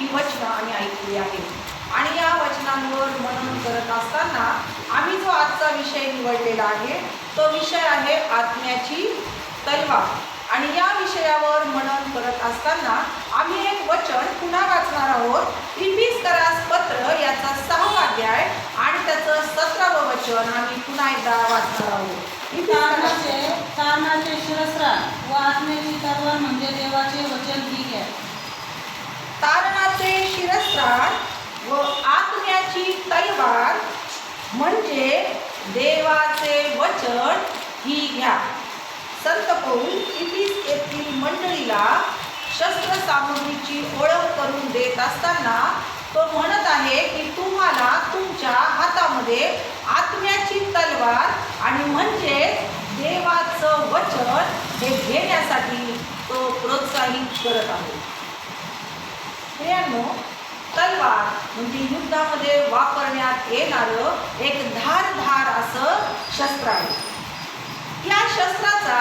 ही वचनं आम्ही ऐकली आहेत आणि या वचनांवर मनन करत असताना आम्ही जो आजचा विषय निवडलेला आहे तो विषय आहे आत्म्याची तलवार आणि या विषयावर मनन करत असताना आम्ही एक वचन पुन्हा वाचणार आहोत. इपिस करास पत्र याचा सहावा अध्याय आणि त्याचं सतरावं वचन आम्ही पुन्हा एकदा वाचणार आहोत. इफिसकरास- तारणाचे शिरस्त्राण व आत्म्याची तलवार म्हणजे देवाचे वचन ही आहे. तारणाचे शिरस्त्राण व आत्म्याची तलवार म्हणजे देवाचे वचन ही घ्या. संत पौल इफिस येथील मंडळीला शस्त्र सामग्रीची ओळख करून देत असताना तो म्हणत आहे की तुम्हाला तुमच्या हातामध्ये आत्म्याची तलवार आणि म्हणजे देवाचं वचन हे घेण्यासाठी तो प्रोत्साहित करत आहे. मित्रांनो तलवार म्हणजे युद्धामध्ये वापरण्यात येणारं एक धारधार असं शस्त्र आहे. या शस्त्राचा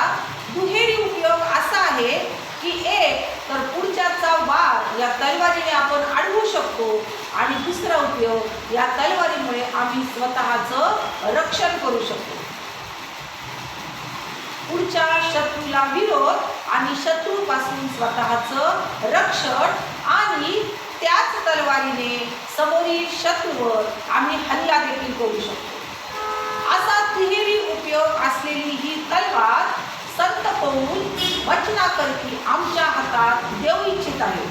दुहेरी उपयोग असा आहे की एक तर पुढच्याचा वार या तलवारीने आपण अडवू शकतो आणि दुसरा उपयोग या तलवारीमुळे आम्ही स्वतःचं रक्षण करू शकतो. पुढच्या शत्रूला विरोध आणि शत्रूपासून स्वतःचं रक्षण आणि त्याच तलवारीने समोरील शत्रूवर आम्ही हल्ला देखील करू शकतो. असा तिहेरी उपयोग असलेली ही तलवार संत पौल वचनाकरती आमच्या हातात देऊ इच्छित आहे.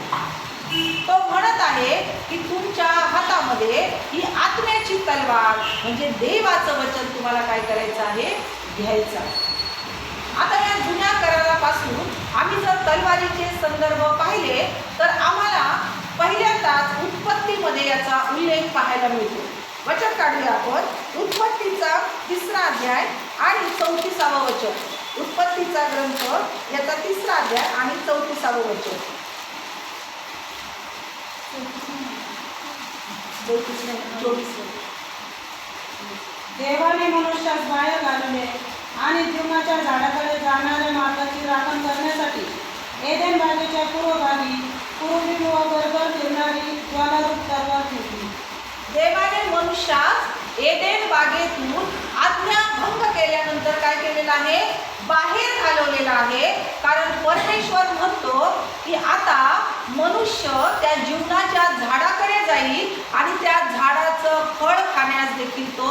तो म्हणत आहे की तुमच्या हातामध्ये ही आत्म्याची तलवार म्हणजे देवाचं वचन तुम्हाला काय करायचं आहे? घ्यायचं आहे. आता या जुन्या करारापासून आम्ही जर तलवारीचे संदर्भ पाहिले तर आम्हाला पहिल्यांदाच उत्पत्तीमध्ये याचा उल्लेख पाहायला मिळतो. वचन काढूया आपण. उत्पत्तीचा तिसरा अध्याय आणि चौतीसावं वचन. उत्पत्तीचा ग्रंथ याचा तिसरा अध्याय आणि चौतीसावं वचन. चौतीस चोवीस. देवाने मनुष्यास बाहेर घालवले आणि जीवनाच्या झाडाकडे जाणाऱ्या मार्गाची राखण करण्यासाठी एदेन बागेच्या पूर्वभागी पूर्वी व बरोबर फिरणारी ज्वालारूप तलवार ठेवली. देवाने मनुष्यास एदेन बागेतून आज्ञाभंग केल्यानंतर काय केलेलं आहे? बाहेर घालवलेलं आहे. कारण परमेश्वर म्हणतो की आता मनुष्य त्या जीवनाच्या झाडाकडे जाईल आणि त्या झाडाचं फळ खाण्यास देखील तो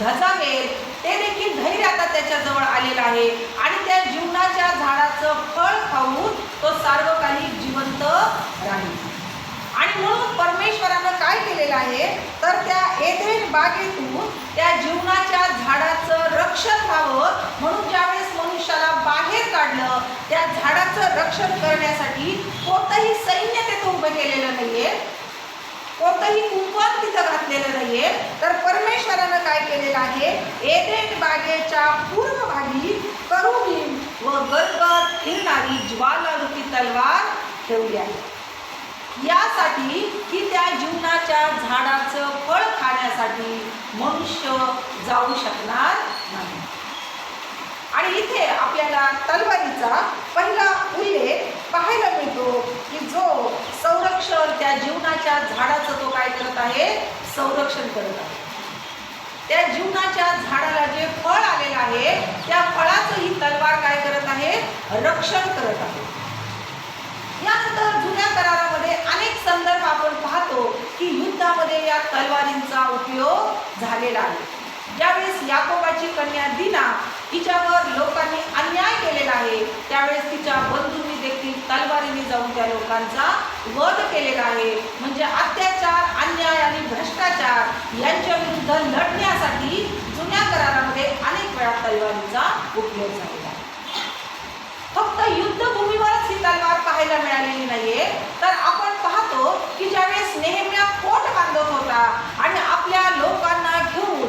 धजावेल ते देखील धैर्य आता त्याच्याजवळ आलेलं आहे. आणि त्या जीवनाच्या झाडाचं फळ खाऊन तो सार्वकालिक जिवंत राहील. आणि म्हणून परमेश्वरानं काय केलेलं आहे? तर त्या एथेन बागेतून त्या जीवनाच्या झाडाचं रक्षण व्हावं म्हणून ज्यावेळेस मनुष्याला बाहेर काढलं त्या झाडाचं रक्षण करण्यासाठी कोणतंही सैन्य तिथं उभं केलेलं नाहीये. कोणतंही कुंपण तिथं घातलेलं नाहीये. तर परमेश्वरानं काय केलेलं आहे? एदेन बागेच्या पूर्व भागी करुबीन व गरगर फिरणारी ज्वालारूपी तलवार ठेवली आहे. यासाठी की त्या जीवनाच्या झाडाचं फळ खाण्यासाठी मनुष्य जाऊ शकणार नाही. आणि इथे आपल्याला तलवारीचा पहिला उल्लेख पाहायला मिळतो की जो संरक्षण त्या जीवनाच्या झाडाचं तो काय करत आहे? संरक्षण करत आहे. त्या जीवनाच्या झाडाला जे फळ आलेलं आहे त्या फळाचं ही तलवार काय करत आहे? रक्षण करत आहे. यानंतर जुन्या करारामध्ये अनेक संदर्भ आपण पाहतो की युद्धामध्ये या तलवारींचा उपयोग झालेला आहे. ज्यावेळेस याकोबाची कन्या दिना तिच्यावर लोकांनी अन्याय केलेला आहे. त्यावेळेस तिच्या बंधूंनी देखील तलवारीने जाऊन त्या लोकांचा वध केलेला आहे. म्हणजे अत्याचार अन्याय आणि भ्रष्टाचार यांच्या विरुद्ध लढण्यासाठी जुन्या करारामध्ये अनेक वेळा तलवारीचा उपयोग झालेला आहे. फक्त युद्धभूमीवरच ही तलवार पाहायला मिळालेली नाहीये. तर आपण पाहतो की ज्यावेळेस नेहमी पोट बांधत होता आणि आपल्या लोकांना घेऊन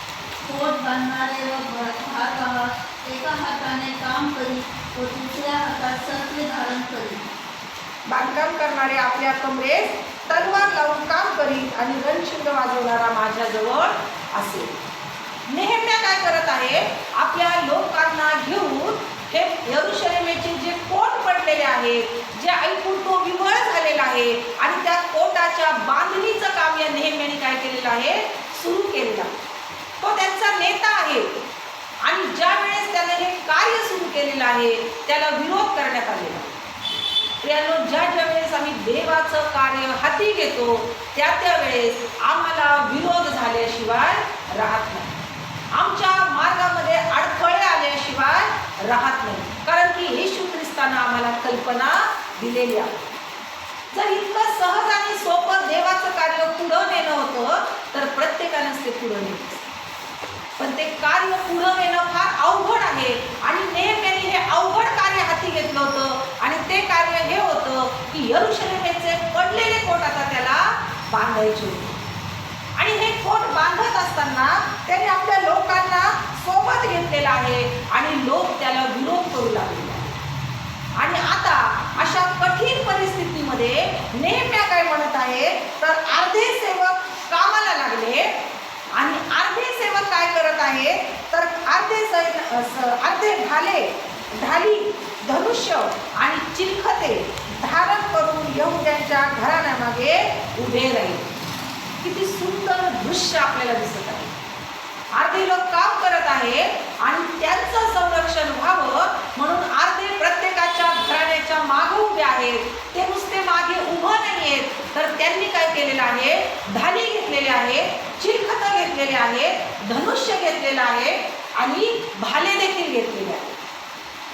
पोट बांधणारे व भार आहात एका हाताने काम करी व दुसऱ्या हातात सत्य धारण करी. बांधकाम करणारे आपल्या कमरेस तलवार लावून काम करीत आणि रणशिंग वाजवणारा माझ्याजवळ असेल. नेहम्या काय करत आहे? आपल्या लोकांना घेऊन हे यरुशलेमेचे जे कोट पडलेले आहेत जे ऐकून तो विमळ झालेला आहे आणि त्या कोटाच्या बांधणीचं काम या नेहम्याने काय केलेलं आहे? सुरू केलेलं आहे. तो त्यांचा नेता आहे. आणि ज्या वेळेस त्याने हे कार्य सुरू केलेलं आहे त्याला विरोध करण्यात आलेला आहे. प्रियानो ज्या ज्या वेळेस आम्ही देवाचं कार्य हाती घेतो त्या त्या वेळेस आम्हाला विरोध झाल्याशिवाय राहत नाही. आमच्या मार्गामध्ये अडथळे आल्याशिवाय राहत नाही. कारण की येशू ख्रिस्तानं आम्हाला कल्पना दिलेली आहे. जर इतकं सहज आणि सोपं देवाचं कार्य पुढं नेणं होतं तर प्रत्येकानंच ते पुढं नेलं पण ते कार्य पुढं नेणं फार अवघड आहे. आणि नेहम्याने हे अवघड कार्य हाती घेतलं होतं. आणि ते कार्य हे होतं की यरुशलेमेचे पडलेले कोट आता त्याला बांधायचे होते. आणि हे कोट बांधत असताना त्याने आपल्या लोकांना सोबत घेतलेला आहे. आणि लोक त्याला विरोध करू लागले. आणि आता अशा कठीण परिस्थितीमध्ये नेहम्या काय म्हणत आहे तर अर्धे सेवक कामाला लागले. आणि अर्धे सेवक काय करत आहे? तर अर्धे सैन अर्धे ढाले ढाली धनुष्य आणि चिलखते धारण करून यहुद्यांच्या घराण्यामागे उभे राहील. किती सुंदर दृश्य आपल्याला दिसत आहे. अर्धे लोक काम करत आहे? आणि त्यांचं संरक्षण व्हावं म्हणून अर्धे प्रत्येकाच्या घराण्याच्या मागे उभे आहेत. ते नुसते मागे उभं तर त्यांनी काय केलेलं आहे? धान्य घेतलेले आहे चिलखत घेतलेले आहे धनुष्य घेतलेलं आहे आणि भाले देखील घेतलेले आहे.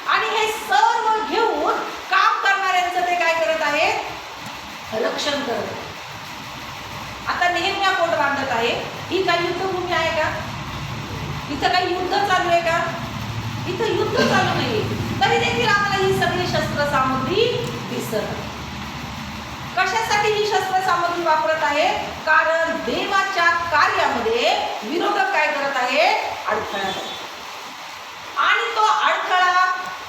आणि हे सर्व घेऊन काम करणाऱ्यांचं ते काय करत आहेत रक्षण करत आहेत आता नेहमी कोट बांधत आहे ही काही युद्धभूमी आहे का? इथं काही युद्ध चालू आहे का? इथं युद्ध चालू नाहीये. तरी देखील आम्हाला ही सगळी शस्त्र सामग्री दिसत आहे. कशासाठी ही शस्त्र सामग्री वापरत आहे? कारण देवाच्या कार्यामध्ये विरोधक काय करत आहे? अडथळा आणि तो अडथळा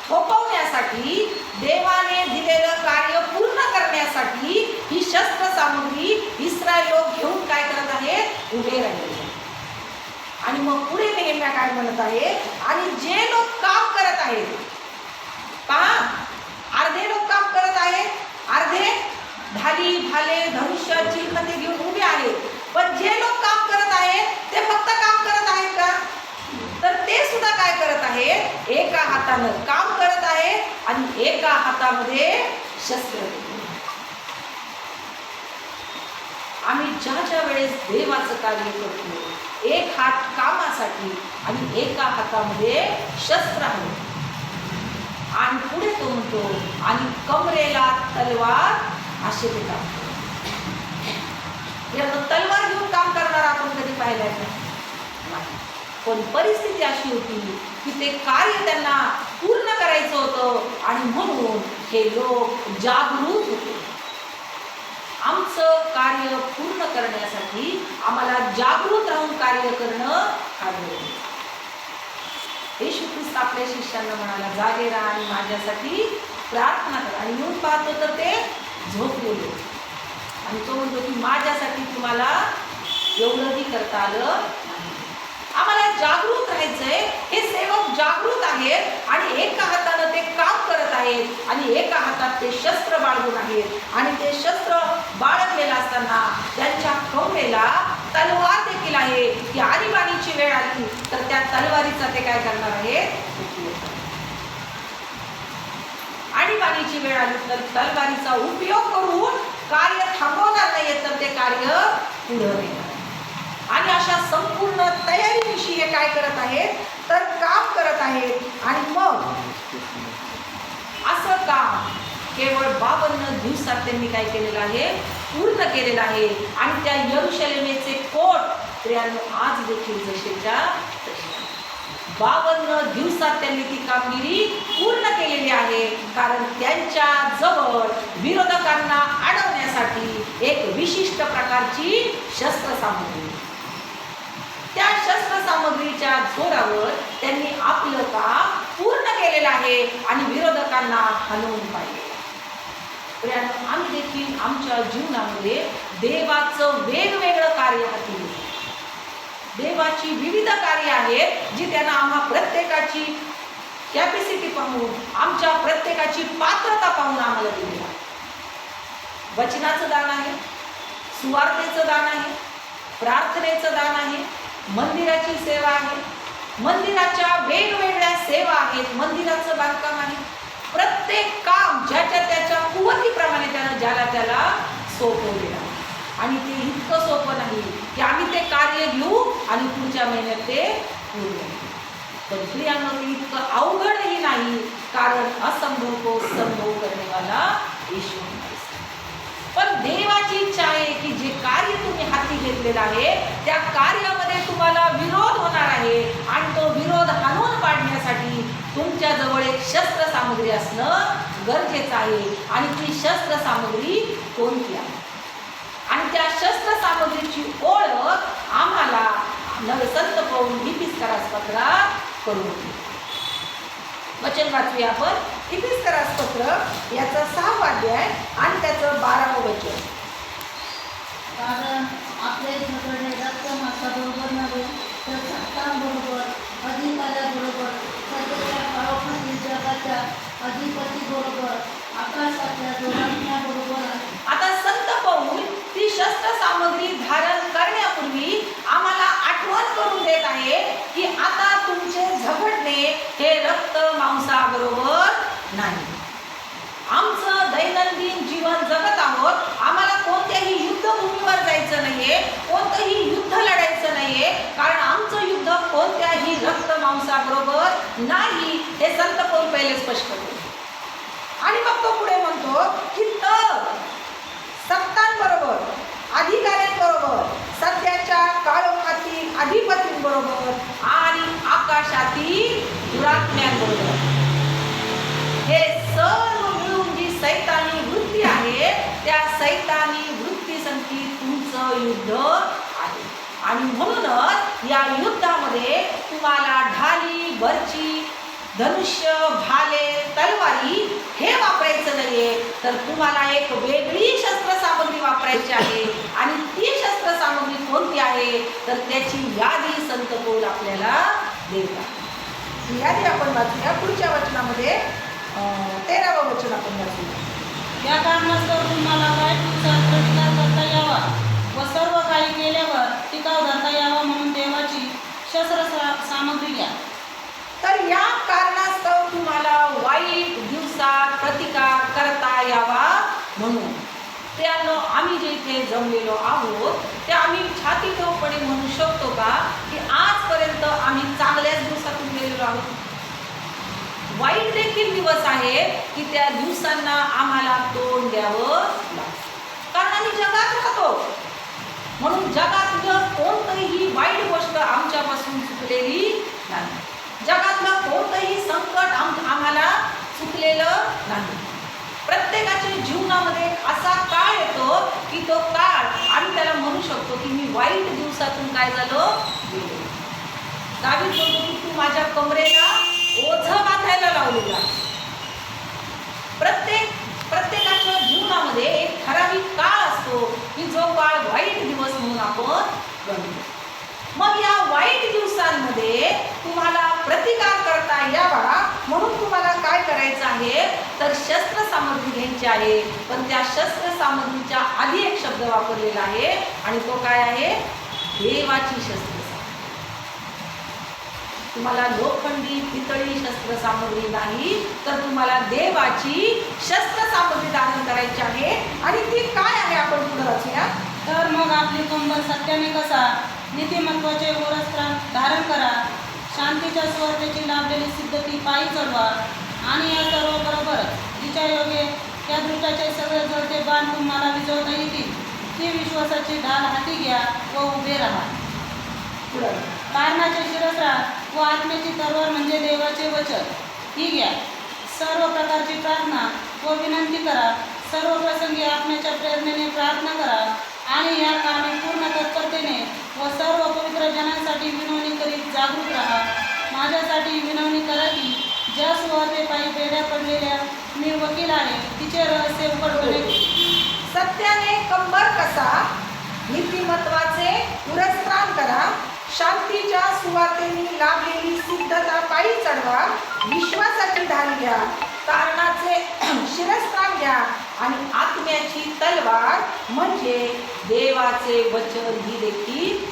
थोपवण्यासाठी देवाने दिलेलं कार्य पूर्ण करण्यासाठी ही शस्त्र सामग्री इस्रायल घेऊन काय करत आहे उभे राहिले. आणि मग पुढे नेहम्या काय म्हणत आहे आणि जे लोक काम करत आहेत पहा अर्धे लोक काम करत आहेत? अर्धे? ढाली भाले धनुष्य चिलखते घेऊन उभे आहेत पण जे लोक काम करत आहेत ते फक्त काम करत आहेत का? तर ते सुद्धा काय करत आहेत? एका हातानं काम करत आहेत आणि एका हातामध्ये शस्त्र. आम्ही ज्या ज्या वेळेस देवाचं कार्य करतो एक हात कामासाठी आणि एका हातामध्ये शस्त्र आहे. आणि पुढे तो म्हणतो आणि कमरेला तलवार असे ते काम करतो. तलवार घेऊन काम करणार आपण कधी पाहिलंय का नाही. पण परिस्थिती अशी होती की ते कार्य त्यांना पूर्ण करायचं होतं आणि म्हणून हे लोक जागृत होते आमचं कार्य पूर्ण करण्यासाठी आम्हाला जागृत राहून कार्य करणं फार हे आहे. येशू ख्रिस्त आपल्या शिष्यांना म्हणाला जागे राहा आणि माझ्यासाठी प्रार्थना करा आणि येऊन पाहतो तर ते झोप होते. आणि तो म्हणतो की माझ्यासाठी तुम्हाला एवढंही करता आलं आम्हाला जागृत राहायचंय. हे सेवक जागृत आहेत आणि एका हातानं ते काम करत आहेत आणि एका हातात ते शस्त्र बाळगून आहेत. आणि ते शस्त्र बाळगलेलं असताना त्यांच्या कौमेला तलवार देखील आहे. की आणीबाणीची वेळ आली तर त्या तलवारीचा ते काय करणार आहेत? आणीबाणीची वेळ आली तर तलवारीचा उपयोग करून कार्य थांबवणार नाही तर ते कार्य पुढं नेणार आणि अशा संपूर्ण तयारीविषयी हे काय करत आहेत? तर काम करत आहेत. आणि मग असं काम केवळ बावन्न दिवसात त्यांनी काय केलेलं आहे? पूर्ण केलेलं आहे. आणि त्या यरुशलेमेचे कोट त्र्याण्णव आज देखील जसेच्या बावन्न दिवसात त्यांनी ती कामगिरी पूर्ण केलेली आहे. कारण त्यांच्या जवळ विरोधकांना अडवण्यासाठी एक विशिष्ट प्रकारची शस्त्रसामग्री. त्या शस्त्रसामग्रीच्या जोरावर त्यांनी आपलं काम पूर्ण केलेलं आहे आणि विरोधकांना हलवून पाहिजे आम्ही देखील आमच्या जीवनामध्ये देवाचं वेगवेगळं कार्य हाती देवाची विविध कार्य आहेत जी त्यांना आम्हा प्रत्येकाची कॅपॅसिटी पाहून आमच्या प्रत्येकाची पात्रता पाहून आम्हाला दिली. आहे वचनाचं दान आहे सुवार्थेचं दान आहे प्रार्थनेचं दान आहे मंदिराची सेवा आहे. मंदिराच्या वेगवेगळ्या सेवा आहेत मंदिराचं बांधकाम आहे. प्रत्येक काम ज्याच्या त्याच्या कुवतीप्रमाणे त्यानं ज्याला त्याला सोपवलेलं आहे. आणि ते इतकं सोपं नाही की आम्ही ते कार्य घेऊ आणि पुढच्या महिन्यात ते पूर्ण पण प्रियांनो ते इतकं अवघडही नाही कारण असंभव को संभव करणेवाला ईश्वर पण देवाची इच्छा आहे की जे कार्य तुम्ही हाती घेतलेलं आहे त्या कार्यामध्ये तुम्हाला विरोध होणार आहे आणि तो विरोध हाणून पाडण्यासाठी तुमच्या जवळ एक शस्त्र सामग्री असणं गरजेचं आहे. आणि ती शस्त्र सामग्री कोणती आहे? आणि त्या शस्त्र सामग्रीची ओळख आम्हाला नव संत पाहून इपिस्करास पत्रात करून दिली. वचन वाचूया आपण. इपिस्करास पत्र याचा सहावा अध्याय आणि त्याचं बारावं वचन. कारण आपले झगडणे रक्त मासाबरोबर नव्हे तर सत्तांबरोबर अधिकाऱ्याबरोबर सध्याच्या काळोखातील जगाच्या अधिपतीबरोबर आकाशातल्या जोडण्याबरोबर आहे आता संत पाऊल ती शस्त्र सामग्री धारण करण्यापूर्वी आम्हाला आठवण करून देत आहे की आता तुमचे झगडणे हे रक्त मांसाबरोबर नाही. आमचं दैनंदिन जीवन जगत आहोत. आम्हाला कोणत्याही युद्धभूमीवर जायचं नाहीये कोणतंही युद्ध लढायचं नाहीये. कारण आमचं युद्ध कोणत्याही रक्त मांसाबरोबर नाही हे संत कोण पहिले स्पष्ट करतो आणि मग तो पुढे म्हणतो की तर सत्तांबरोबर अधिकाऱ्यांबरोबर सध्याच्या काळोखातील अधिपतींबरोबर आणि आकाशातील दुरात्म्यांबरोबर. हे सर्व मिळून जी सैतानी वृत्ती आहे त्या सैतानी वृत्ती संगीत तुमचं युद्ध आहे. आणि म्हणूनच या युद्धामध्ये तुम्हाला ढाली बर्ची धनुष्य भाले तलवारी हे वापरायचं नाहीये. तर तुम्हाला एक वेगळी शस्त्रसामग्री वापरायची आहे आणि ती शस्त्रसामग्री कोणती आहे? तर त्याची यादी संत बोल आपल्याला देतात. ही यादी आपण वाचूया. पुढच्या वचनामध्ये तेरावं वचन आपण वाचूया. या कारणास्तव तुम्हाला काय दिवसात प्रतिकार करता यावा व सर्व काही केल्यावर टिकाव धरता यावा म्हणून देवाची शस्त्र सामग्री घ्या. तर या कारणास्तव तुम्हाला वाईट दिवसात प्रतिकार करता यावा म्हणून. त्यानं आम्ही जे इथे जमलेलो आहोत ते आम्ही छाती ठोकपणे म्हणू शकतो का की आजपर्यंत आम्ही चांगल्याच दिवसातून गेलेलो आहोत? वाईट देखील दिवस आहे की त्या दिवसांना आम्हाला तोंड द्यावं कारण आम्ही जगात राहतो. म्हणून जगातलं कोणतंही वाईट गोष्ट आमच्यापासून चुकलेली नाही. जगातलं कोणतंही संकट आम आम्हाला चुकलेलं नाही. प्रत्येकाच्या जीवनामध्ये असा काळ येतो की तो काळ आम्ही त्याला म्हणू शकतो की मी वाईट दिवसातून काय झालो? गेलो दावीद की तू माझ्या कमरेला ओझं बांधायला लावलेला. प्रत्येक प्रत्येकाच्या जीवनामध्ये एक ठराविक काळ असतो की जो काळ वाईट दिवस म्हणून आपण गणतो. मग या वाईट दिवसांमध्ये तुम्हाला प्रतिकार करता यावा. म्हणून तुम्हाला काय करायचं आहे? तर शस्त्र सामग्री घ्यायची आहे. पण त्या शस्त्र सामग्रीच्या आधी एक शब्द वापरलेला आहे आणि तो काय आहे? देवाची शस्त्र तुम्हाला लोखंडी पितळी शस्त्र सामग्री नाही तर तुम्हाला देवाची शस्त्र सामग्री धारण करायची आहे. आणि ती काय आहे आपण पुढे वाचूया? तर मग आपली कंबर सत्याने कसा? नीतिमत्वाचे वस्त्र धारण करा. शांतीच्या सुवार्तेची लाभलेली सिद्धती पायी चढवा. आणि या सर्वबरोबर तिच्या योगे त्या दृष्टाचे सगळे जळते बाण तुम्हाला विजवता येतील. ती विश्वासाची ढाल हाती घ्या व उभे राहा. कारणाचे शिरस्त्रात व आत्म्याची तरवार म्हणजे देवाचे वचन. ही घ्या. सर्व प्रकारची प्रार्थना व विनंती करा. सर्व प्रसंगी आत्म्याच्या प्रेरणेने प्रार्थना करा. आणि या कामे पूर्ण तत्परतेने व सर्व पवित्र जनांसाठी विनवणी करीत जागरूक राहा. माझ्यासाठी विनवणी करा की ज्या सुवातेपायी बेड्या पडलेल्या मी वकील आहे तिचे रहस्य उघडवले सत्याने कंबर कसा नीतिमत्वाचे पुरस्कार करा. शांतीच्या सुवातेने लाभलेली सिद्धता पायी चढवा. विश्वासाची धान घ्या. कारणाचे शिरस्त्राण घ्या आणि आत्म्याची तलवार म्हणजे देवाचे वचन ही देखील.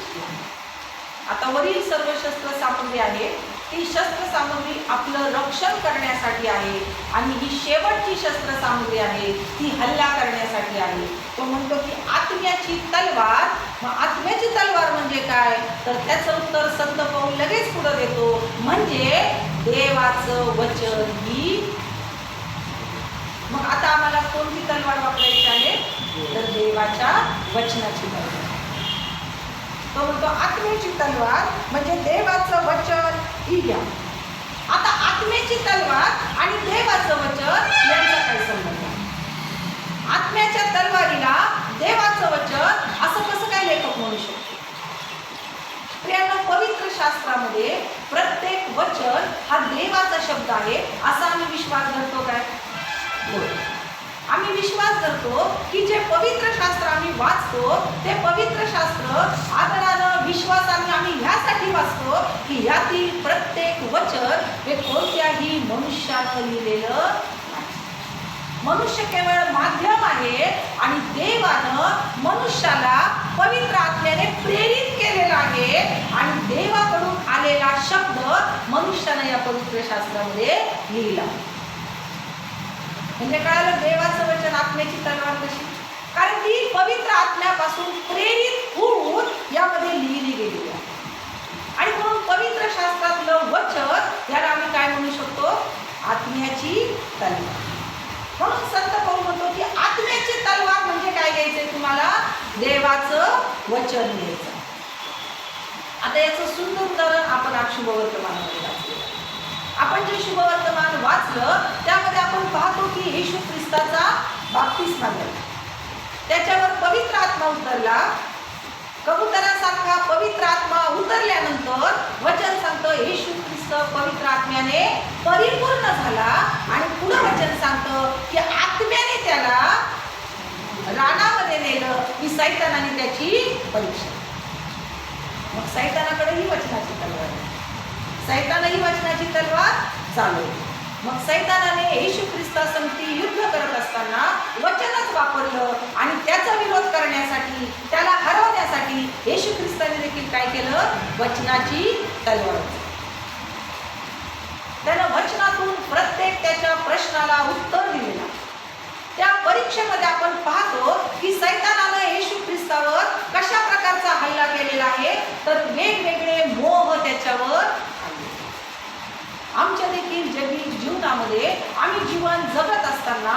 आता वरील सर्व शस्त्र सामग्री आहे. ती शस्त्र सामग्री आपलं रक्षण करण्यासाठी आहे आणि ही शेवटची शस्त्र सामग्री आहे. ती हल्ला करण्यासाठी आहे. तो म्हणतो की आत्म्याची तलवार. मग आत्म्याची तलवार म्हणजे काय? तर त्याचं उत्तर संत पाऊल लगेच पुढं देतो. म्हणजे देवाचं वचन ही मग आता आम्हाला कोणती तलवार वापरायची आहे? तर देवाच्या वचनाची तलवार तो म्हणतो आत्म्याची तलवार म्हणजे देवाचं वचन ही घ्या. आता आत्म्याची तलवार आणि देवाचं वचन यांचा काय संबंध आत्म्याच्या तलवारीला देवाचं वचन असं कसं काय लेखक म्हणू शकतो? स्त्रियांना पवित्र शास्त्रामध्ये प्रत्येक वचन हा देवाचा शब्द आहे असा आम्ही विश्वास धरतो काय? होय. आम्ही विश्वास करतो की जे पवित्र शास्त्र आम्ही वाचतो ते पवित्र शास्त्र आदरानं विश्वासाने आम्ही ह्यासाठी वाचतो की यातील प्रत्येक वचन हे कोणत्याही मनुष्यानं लिहिलेलं मनुष्य केवळ माध्यम आहे आणि देवानं मनुष्याला पवित्र आत्म्याने प्रेरित केलेला आहे आणि देवाकडून आलेला शब्द मनुष्यानं या पवित्र शास्त्रामध्ये लिहिला म्हणजे कळालं देवाचं वचन आत्म्याची तलवार कशी? कारण ती पवित्र आत्म्यापासून प्रेरित होऊन यामध्ये लिहिली गेलेली आहे. आणि म्हणून पवित्र शास्त्रातलं वचन याला आम्ही काय म्हणू शकतो? आत्म्याची तलवार. म्हणून संत पाहू म्हणतो की आत्म्याची तलवार म्हणजे काय घ्यायचंय तुम्हाला? देवाचं वचन घ्यायचं आता याचं सुंदर उदाहरण आपण अक्षुभवर्तमानामध्ये वाचलेलं आहे. आपण जे शुभवर्तमान वाचलं त्यामध्ये आपण पाहतो की येशू ख्रिस्ताचा बाप्तीस झाला. त्याच्यावर पवित्र आत्मा उतरला. कबुतरासारखा पवित्र आत्मा उतरल्यानंतर वचन सांगतं येशू ख्रिस्त पवित्र आत्म्याने परिपूर्ण झाला आणि पुढं वचन सांगतं की आत्म्याने त्याला रानामध्ये नेलं की सैतानाने त्याची परीक्षा. मग सैतानाकडे ही वचनाची तलवार सैतानही वचनाची तलवार चालवली. मग सैतानाने येशू ख्रिस्तासंगती युद्ध करत असताना वचनच वापरलं आणि त्याचा विरोध करण्यासाठी त्याला हरवण्यासाठी येशू ख्रिस्ताने देखील काय केलं? वचनाची तलवार. त्यानं वचनातून प्रत्येक त्याच्या प्रश्नाला उत्तर दिलेलं. त्या परीक्षेमध्ये आपण पाहतो की सैतानानं येशू ख्रिस्तावर कशा प्रकारचा हल्ला केलेला आहे तर वेगवेगळे मोह त्याच्यावर आले. आमच्या जगी जीवनामध्ये आम्ही जीवन जगत असताना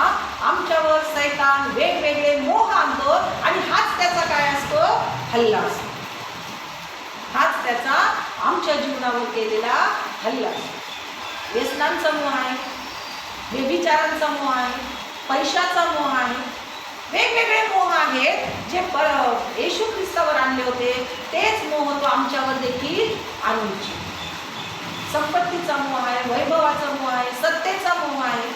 आमच्यावर सैतान वेगवेगळे मोह आणतो आणि हाच त्याचा काय असतो? हल्ला असतो. हाच त्याचा आमच्या जीवनावर केलेला हल्ला असतो. व्यसनांचा मोह आहे व्यभिचारांचा मोह आहे पैशाचा मोह आहे वेगवेगळे मोह आहेत जे पर येशू ख्रिस्तावर आणले होते. तेच मोह तो आमच्यावर देखील आणू इच्छितो संपत्तीचा मोह आहे वैभवाचा मोह आहे सत्तेचा मोह आहे.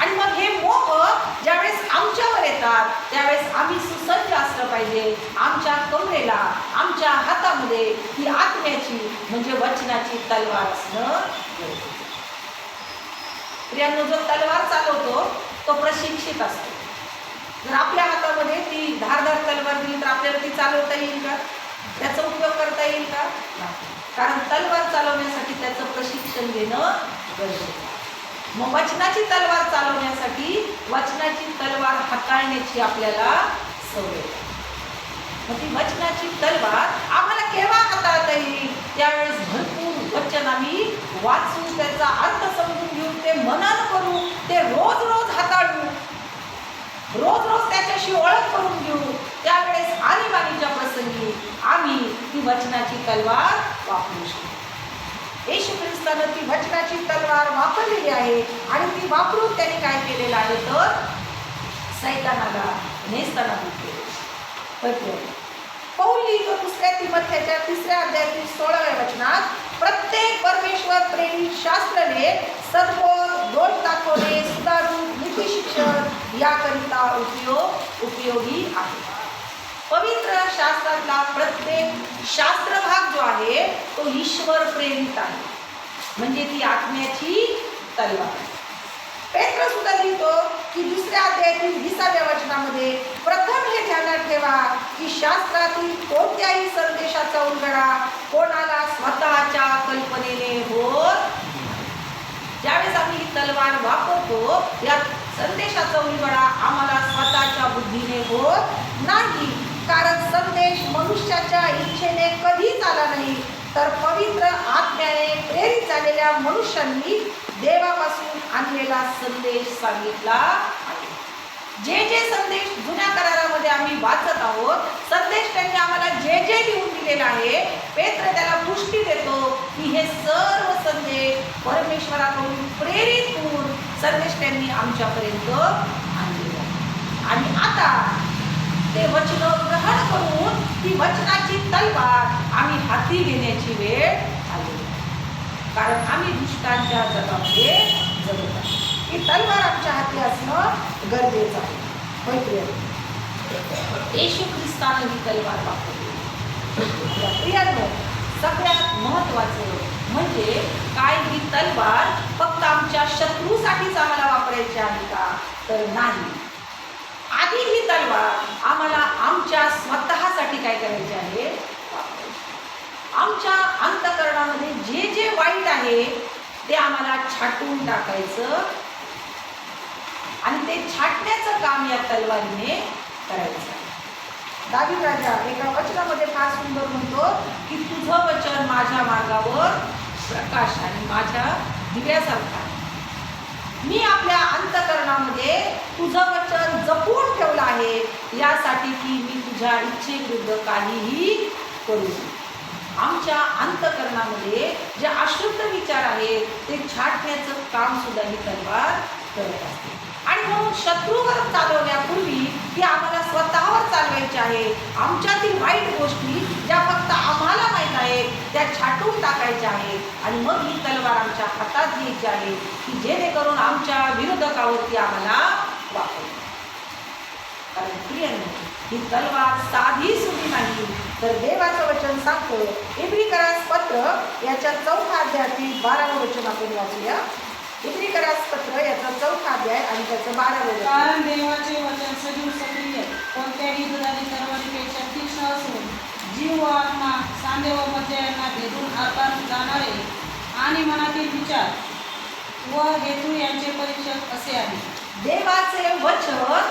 आणि मग हे मोह ज्यावेळेस आमच्यावर येतात त्यावेळेस आम्ही सुसज्ज असलं पाहिजे. आमच्या कमरेला आमच्या हातामध्ये ही आत्म्याची म्हणजे वचनाची तलवार असणं गरजेचं. जो तलवार चालवतो तो प्रशिक्षित असतो. जर आपल्या हातामध्ये ती धारदार तलवार दिली तर आपल्याला ती चालवता येईल का? त्याचा उपयोग करता येईल का? नाही. कारण तलवार चालवण्यासाठी त्याचं प्रशिक्षण घेणं गरजेचं मग वचनाची तलवार चालवण्यासाठी वचनाची तलवार हाताळण्याची आपल्याला सवय आहे. मग ती वचनाची तलवार आम्हाला केव्हा हाताळता येईल त्यावेळेस भरपूर वचन आम्ही वाचू त्याचा अर्थ समजून घेऊन ते मनन करू ते रोज रोज हाताळू रोज रोज त्याच्याशी ओळख करून घेऊ त्यावेळेस आणीबाणीच्या प्रसंगी आम्ही ती वचनाची तलवार वापरू शकतो येशू ख्रिस्तानं ती वचनाची तलवार वापरलेली आहे आणि ती वापरून त्यांनी काय केलेलं आहे तर? सैतानाला नेस्ताना केले पौली लिहितो दुसऱ्या तिमथ्याच्या तिसऱ्या अध्यायातील सोळाव्या वचनात प्रत्येक परमेश्वर प्रेरित शास्त्रने सर्व दोष दाखवणे सुधारून नीती शिक्षण याकरिता उपयोग उपयोगी आहे. पवित्र शास्त्रातला प्रत्येक शास्त्र भाग जो आहे तो ईश्वर प्रेरित आहे. म्हणजे ती आत्म्याची तलवार. पेत्र सुद्धा लिहितो की दुसऱ्या अध्यायातील विसाव्या वचनामध्ये प्रथम हे ध्यानात ठेवा की शास्त्रातील कोणत्याही संदेशाचा उलगडा कोणाला स्वतःच्या कल्पनेने होत ज्यावेळेस आम्ही ही तलवार वापरतो या संदेशाचा उलगडा आम्हाला स्वतःच्या बुद्धीने होत नाही. कारण संदेश मनुष्याच्या इच्छेने कधीच आला नाही तर पवित्र आत्म्याने प्रेरित झालेल्या मनुष्यांनी देवापासून आणलेला संदेश सांगितला जे जे संदेश जुन्या करारामध्ये आम्ही वाचत आहोत संदेश त्यांनी आम्हाला जे जे लिहून दिलेलं आहे पेत्र त्याला पुष्टी देतो की हे सर्व संदेश परमेश्वराकडून प्रेरित होऊन संदेश त्यांनी आमच्यापर्यंत आणलेला आहे. आणि आता ते वचन ग्रहण करून ती वचनाची तलवार आम्ही हाती घेण्याची वेळ आली. कारण आम्ही दुष्टांच्या जगामध्ये जगत आहोत. ही तलवार आमच्या हाती असणं गरजेचं आहे. होय येशू ख्रिस्ताने ही तलवार वापरली. प्रियांनो सगळ्यात महत्वाचं म्हणजे काय ही तलवार फक्त आमच्या शत्रूसाठीच आम्हाला वापरायची आहे का? तर नाही. आधी ही तलवार आम्हाला आमच्या स्वतःसाठी काय करायचे आहे? आमच्या अंतकरणामध्ये जे जे वाईट आहे ते आम्हाला छाटून टाकायचं. आणि ते छाटण्याचं काम या तलवारीने करायचं. दावी दावीद राजा एका वचनामध्ये फार सुंदर म्हणतो की तुझं वचन माझ्या मार्गावर प्रकाश आणि माझ्या दिव्यासारखा मी आपल्या अंतकरणामध्ये तुझं वचन जपून ठेवलं आहे. यासाठी की मी तुझ्या इच्छेविरुद्ध काहीही करू आमच्या अंतकरणामध्ये जे अशुद्ध विचार आहेत ते छाटण्याचं काम सुद्धा ही तलवार करत असते. आणि म्हणून शत्रूवर चालवण्यापूर्वी ती आम्हाला स्वतःवर चालवायची आहे. आमच्यातील वाईट गोष्टी ज्या फक्त आम्हाला माहीत आहेत त्या छाटून टाकायच्या आहेत. आणि मग ही तलवार आमच्या हातात घ्यायची आहे की जेणेकरून आमच्या विरोधकावरती आम्हाला वापर कारण प्रियांनो ही तलवार साधी सुधी नाही. तर देवाचं वचन सांगतो इब्रिकरास पत्र याच्या चौथा अध्यायातील बारावं वचन आपण वाचूया. इब्रिकरास पत्र याचा चौथा अध्याय आणि त्याचं वचन कारण देवाचे वचन सजीव सक्रिय कोणत्याही दुधारी तरवारीपेक्षा तीक्ष्ण असून जीव व आत्मा सांधे व मध्य यांना भेदून आकार जाणारे आणि मनातील विचार व हेतू यांचे परीक्षक असे आहे. देवाचे वचन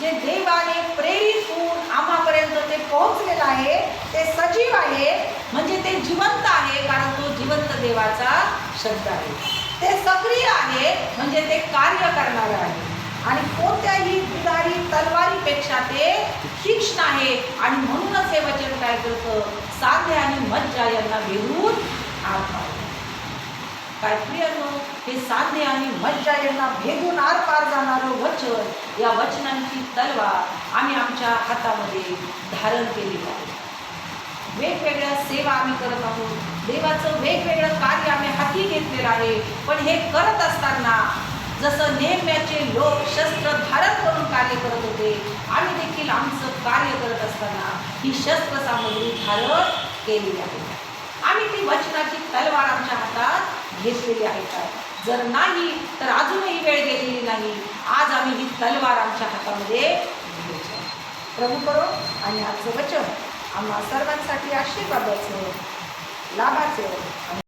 जे देवाने प्रेरित होऊन आम्हापर्यंत ते पोहोचलेलं आहे ते सजीव आहे म्हणजे ते जिवंत आहे कारण तो जिवंत देवाचा शब्द आहे. ते सक्रिय आहे म्हणजे ते कार्य करणारं आहे. आणि कोणत्याही दुधारी तलवारीपेक्षा ते तीक्ष्ण आहे. आणि म्हणूनच हे वचन काय करतं? साध्य आणि मज्जा यांना भेदून आत काय प्रिय हे साधे आणि मज्जा यांना भेदून आर पार जाणारं वचन या वचनांची तलवार आम्ही आमच्या हातामध्ये धारण केली आहे. वेगवेगळ्या सेवा आम्ही करत आहोत. देवाचं वेगवेगळं कार्य आम्ही हाती घेतलेलं आहे. पण हे करत असताना जसं नेहम्याचे लोक शस्त्र धारण करून कार्य करत होते आम्ही देखील आमचं कार्य करत असताना ही शस्त्र सामग्री धारण केलेली आहे. आम्ही ती वचनाची तलवार आमच्या हातात घेतलेली आहे. का जर नाही तर अजूनही वेळ गेलेली नाही. आज आम्ही ही तलवार आमच्या हातामध्ये प्रभू करो आणि आजचं वचन आम्हा सर्वांसाठी आशीर्वादाचं लाभाचं आणि